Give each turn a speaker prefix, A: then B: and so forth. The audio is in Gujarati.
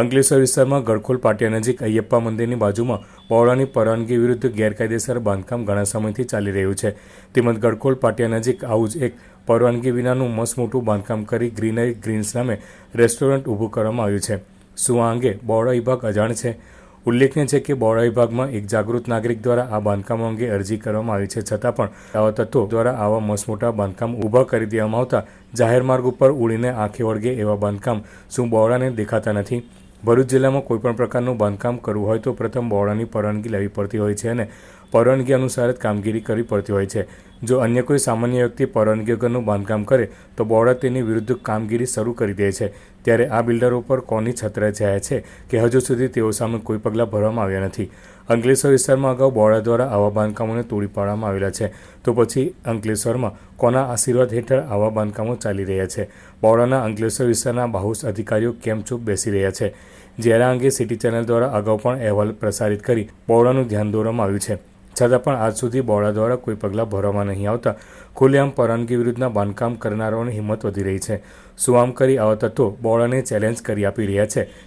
A: અંકલેશ્વર વિસ્તારમાં ગળખોલ પાટિયા નજીક અયપ્પા મંદિરની બાજુમાં બહોળાની પરવાનગી વિરુદ્ધ ગેરકાયદેસર બાંધકામ ઘણા સમયથી ચાલી રહ્યું છે. તેમજ ગળખોલ પાટિયા નજીક આવું જ એક પરવાનગી વિનાનું મસ્ત મોટું બાંધકામ કરી ગ્રીનરી ગ્રીન્સ નામે રેસ્ટોરન્ટ ઊભું કરવામાં આવ્યું છે. શું આ અંગે બહોળા વિભાગ અજાણ છે? ઉલ્લેખનીય છે કે બહોળા વિભાગમાં એક જાગૃત નાગરિક દ્વારા આ બાંધકામ અંગે અરજી કરવામાં આવી છે. છતાં પણ આવા તત્વો દ્વારા આવા મસ્ત મોટા બાંધકામ ઊભા કરી દેવામાં આવતા જાહેર માર્ગ ઉપર ઉડીને આંખે વળગે એવા બાંધકામ શું બહોળાને દેખાતા નથી? ભરૂચ જિલ્લામાં કોઈપણ પ્રકારનું બાંધકામ કરવું હોય તો પ્રથમ બોર્ડની પરવાનગી લેવી પડતી હોય છે અને પરવાનગી અનુસાર જ કામગીરી કરવી પડતી હોય છે. જો અન્ય કોઈ સામાન્ય વ્યક્તિ પરવાનગી વગરનું બાંધકામ કરે, તો બોર્ડ તેની વિરુદ્ધ કામગીરી શરૂ કરી દે છે. ત્યારે આ બિલ્ડરો પર કોની છત્ર જાય છે કે હજુ સુધી તેઓ સામે કોઈ પગલાં ભરવામાં આવ્યા નથી? અંકલેશ્વર વિસ્તારમાં અગાઉ બોર્ડ દ્વારા આવા બાંધકામોને તોડી પાડવામાં આવેલા છે. તો પછી અંકલેશ્વરમાં કોના આશીર્વાદ હેઠળ આવા બાંધકામો ચાલી રહ્યા છે? બોર્ડના અંકલેશ્વર વિસ્તારના બાહુસ અધિકારીઓ કેમ ચૂપ બેસી રહ્યા છે? જ્યારે અંગે સિટી ચેનલ દ્વારા અગાઉ પણ અહેવાલ પ્રસારિત કરી બોર્ડનું ધ્યાન દોરવામાં આવ્યું છે. છતાં પણ આજ સુધી બહોળા દ્વારા કોઈ પગલાં ભરવામાં નહીં આવતા. ખુલ્લેઆમ પરવાનગી વિરુદ્ધના બાંધકામ કરનારાઓની હિંમત વધી રહી છે. શું આમ કરી આવા તત્વો બહોળાને ચેલેન્જ કરી આપી રહ્યા છે.